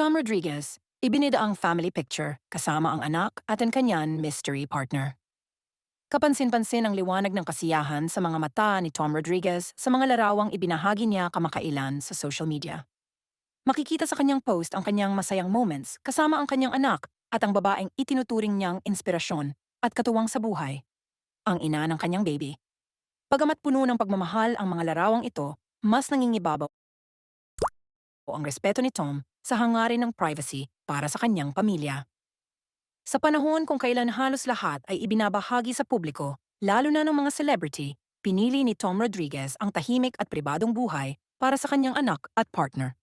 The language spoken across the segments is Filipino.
Tom Rodriguez, ibinida ang family picture kasama ang anak at ang kanyan mystery partner. Kapansin-pansin ang liwanag ng kasiyahan sa mga mata ni Tom Rodriguez sa mga larawang ibinahagi niya kamakailan sa social media. Makikita sa kanyang post ang kanyang masayang moments kasama ang kanyang anak at ang babaeng itinuturing niyang inspirasyon at katuwang sa buhay, ang ina ng kanyang baby. Pagamat puno ng pagmamahal ang mga larawang ito, mas nangingibabaw o ang respeto ni Tom sa hangarin ng privacy para sa kanyang pamilya. Sa panahon kung kailan halos lahat ay ibinabahagi sa publiko, lalo na ng mga celebrity, pinili ni Tom Rodriguez ang tahimik at pribadong buhay para sa kanyang anak at partner.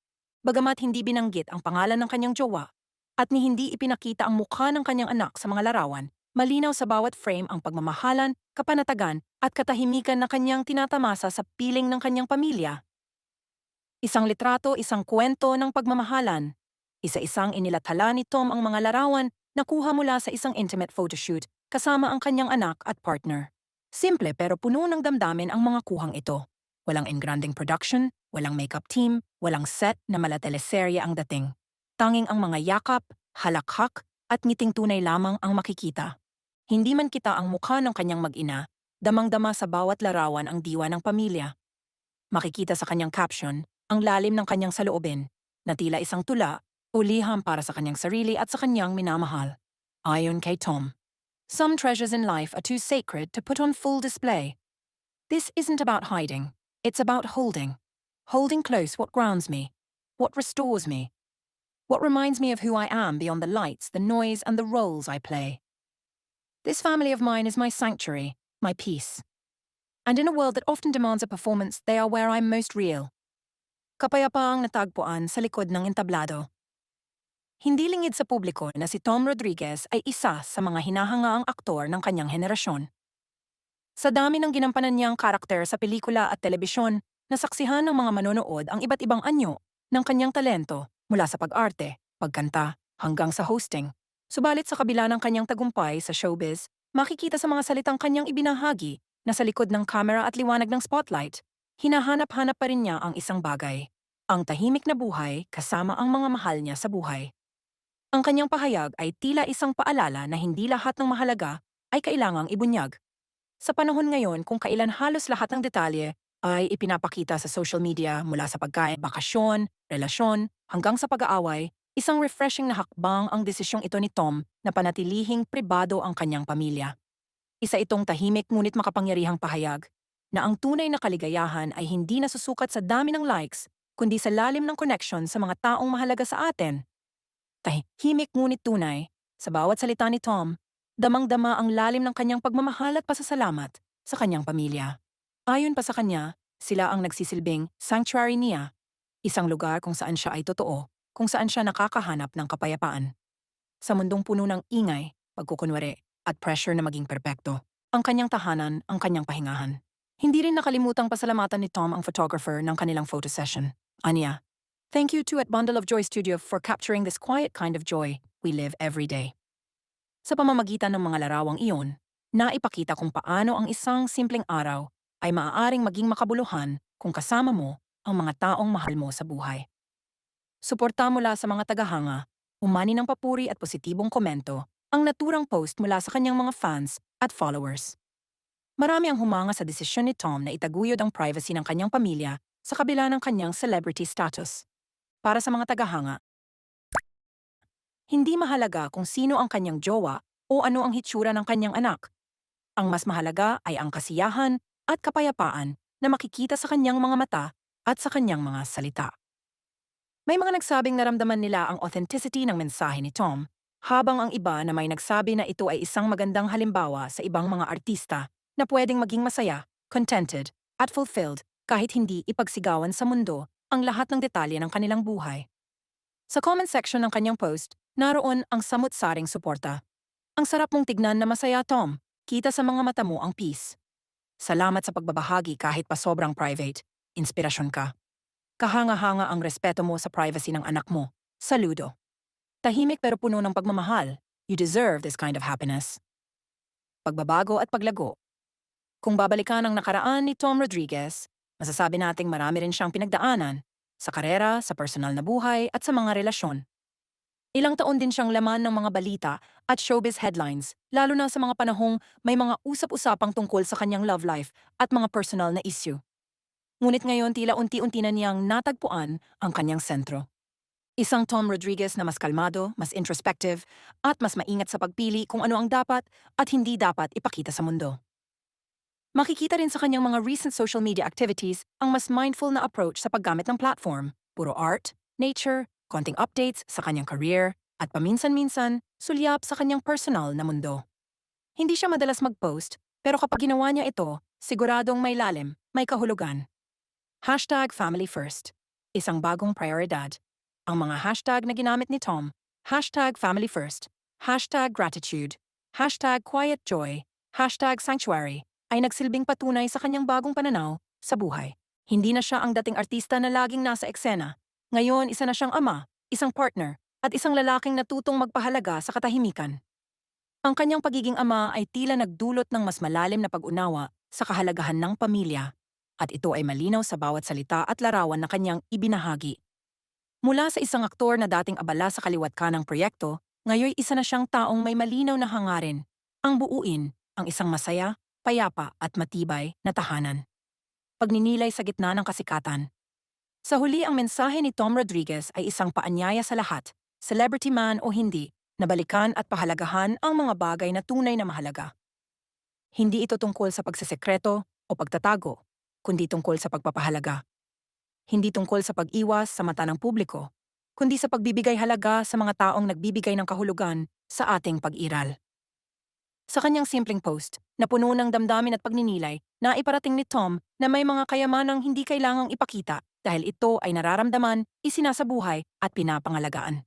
Bagamat hindi binanggit ang pangalan ng kanyang jowa at ni hindi ipinakita ang mukha ng kanyang anak sa mga larawan, malinaw sa bawat frame ang pagmamahalan, kapanatagan at katahimikan na kanyang tinatamasa sa piling ng kanyang pamilya. Isang litrato, isang kwento ng pagmamahalan. Isa-isang inilathala ni Tom ang mga larawan na kuha mula sa isang intimate photoshoot kasama ang kanyang anak at partner. Simple pero puno ng damdamin ang mga kuhang ito. Walang engranding production, walang makeup team, walang set na malateleserye ang dating. Tanging ang mga yakap, halakhak, at ngiting tunay lamang ang makikita. Hindi man kita ang mukha ng kanyang mag-ina, damang-dama sa bawat larawan ang diwa ng pamilya. Makikita sa kanyang caption ang lalim ng kanyang saloobin, na tila isang tula o liham para sa kanyang sarili at sa kanyang minamahal. Ayon kay Tom, Some treasures in life are too sacred to put on full display. This isn't about hiding, it's about holding. Holding close what grounds me, what restores me, what reminds me of who I am beyond the lights, the noise, and the roles I play. This family of mine is my sanctuary, my peace. And in a world that often demands a performance, they are where I'm most real. Kapayapaang natagpuan sa likod ng entablado. Hindi lingid sa publiko na si Tom Rodriguez ay isa sa mga hinahangaang aktor ng kanyang henerasyon. Sa dami ng ginampanan niyang karakter sa pelikula at telebisyon, nasaksihan ng mga manonood ang iba't ibang anyo ng kanyang talento mula sa pag-arte, pagkanta, hanggang sa hosting. Subalit sa kabila ng kanyang tagumpay sa showbiz, makikita sa mga salitang kanyang ibinahagi na sa likod ng kamera at liwanag ng spotlight, hinahanap-hanap pa rin niya ang isang bagay, ang tahimik na buhay kasama ang mga mahal niya sa buhay. Ang kanyang pahayag ay tila isang paalala na hindi lahat ng mahalaga ay kailangang ibunyag. Sa panahon ngayon kung kailan halos lahat ng detalye ay ipinapakita sa social media mula sa pagkain, bakasyon, relasyon, hanggang sa pag-aaway, isang refreshing na hakbang ang desisyong ito ni Tom na panatilihing pribado ang kanyang pamilya. Isa itong tahimik ngunit makapangyarihang pahayag na ang tunay na kaligayahan ay hindi nasusukat sa dami ng likes kundi sa lalim ng connection sa mga taong mahalaga sa atin Tahimik ngunit tunay, sa bawat salita ni Tom, damang-dama ang lalim ng kanyang pagmamahal at pasasalamat sa kanyang pamilya. Ayon pa sa kanya, sila ang nagsisilbing sanctuary niya, isang lugar kung saan siya ay totoo, kung saan siya nakakahanap ng kapayapaan. Sa mundong puno ng ingay, pagkukunwari, at pressure na maging perpekto, ang kanyang tahanan ang kanyang pahingahan. Hindi rin nakalimutang pasalamatan ni Tom ang photographer ng kanilang photo session. Anya, Thank you to at Bundle of Joy Studio for capturing this quiet kind of joy we live every day. Sa pamamagitan ng mga larawang iyon, naipakita kung paano ang isang simpleng araw ay maaaring maging makabuluhan kung kasama mo ang mga taong mahal mo sa buhay. Suporta mula sa mga tagahanga, umani ng papuri at positibong komento ang naturang post mula sa kanyang mga fans at followers. Marami ang humanga sa desisyon ni Tom na itaguyod ang privacy ng kanyang pamilya sa kabila ng kanyang celebrity status para sa mga tagahanga. Hindi mahalaga kung sino ang kanyang jowa o ano ang hitsura ng kanyang anak. Ang mas mahalaga ay ang kasiyahan at kapayapaan na makikita sa kanyang mga mata at sa kanyang mga salita. May mga nagsabing naramdaman nila ang authenticity ng mensahe ni Tom, habang ang iba na may nagsabi na ito ay isang magandang halimbawa sa ibang mga artista na pwedeng maging masaya, contented, at fulfilled kahit hindi ipagsigawan sa mundo ang lahat ng detalye ng kanilang buhay. Sa comment section ng kanyang post, naroon ang samut-saring suporta. Ang sarap mong tignan na masaya, Tom. Kita sa mga mata mo ang peace. Salamat sa pagbabahagi kahit pa sobrang private. Inspirasyon ka. Kahanga-hanga ang respeto mo sa privacy ng anak mo. Saludo. Tahimik pero puno ng pagmamahal. You deserve this kind of happiness. Pagbabago at paglago. Kung babalikan ang nakaraan ni Tom Rodriguez, Masasabi nating marami rin siyang pinagdaanan sa karera, sa personal na buhay at sa mga relasyon. Ilang taon din siyang laman ng mga balita at showbiz headlines, lalo na sa mga panahong may mga usap-usapang tungkol sa kanyang love life at mga personal na issue. Ngunit ngayon tila unti-unti na niyang natagpuan ang kanyang sentro. Isang Tom Rodriguez na mas kalmado, mas introspective, at mas maingat sa pagpili kung ano ang dapat at hindi dapat ipakita sa mundo. Makikita rin sa kanyang mga recent social media activities ang mas mindful na approach sa paggamit ng platform. Puro art, nature, konting updates sa kanyang career, at paminsan-minsan, sulyap sa kanyang personal na mundo. Hindi siya madalas mag-post, pero kapag ginawa niya ito, siguradong may lalim, may kahulugan. Hashtag Family First. Isang bagong prioridad. Ang mga hashtag na ginamit ni Tom, hashtag Family First, hashtag Gratitude, hashtag Quiet Joy, hashtag Sanctuary, ay nagsilbing patunay sa kanyang bagong pananaw sa buhay. Hindi na siya ang dating artista na laging nasa eksena. Ngayon, isa na siyang ama, isang partner, at isang lalaking natutong magpahalaga sa katahimikan. Ang kanyang pagiging ama ay tila nagdulot ng mas malalim na pag-unawa sa kahalagahan ng pamilya, at ito ay malinaw sa bawat salita at larawan na kanyang ibinahagi. Mula sa isang aktor na dating abala sa kaliwat ka ng proyekto, ngayon isa na siyang taong may malinaw na hangarin, ang buuin, ang isang masaya, payapa at matibay na tahanan. Pagninilay sa gitna ng kasikatan. Sa huli ang mensahe ni Tom Rodriguez ay isang paanyaya sa lahat, celebrity man o hindi, na balikan at pahalagahan ang mga bagay na tunay na mahalaga. Hindi ito tungkol sa pagsesekreto o pagtatago, kundi tungkol sa pagpapahalaga. Hindi tungkol sa pag-iwas sa mata ng publiko, kundi sa pagbibigay halaga sa mga taong nagbibigay ng kahulugan sa ating pag-iral. Sa kanyang simpleng post, na puno ng damdamin at pagninilay, na iparating ni Tom na may mga kayamanang hindi kailangang ipakita dahil ito ay nararamdaman, isinasabuhay at pinapangalagaan.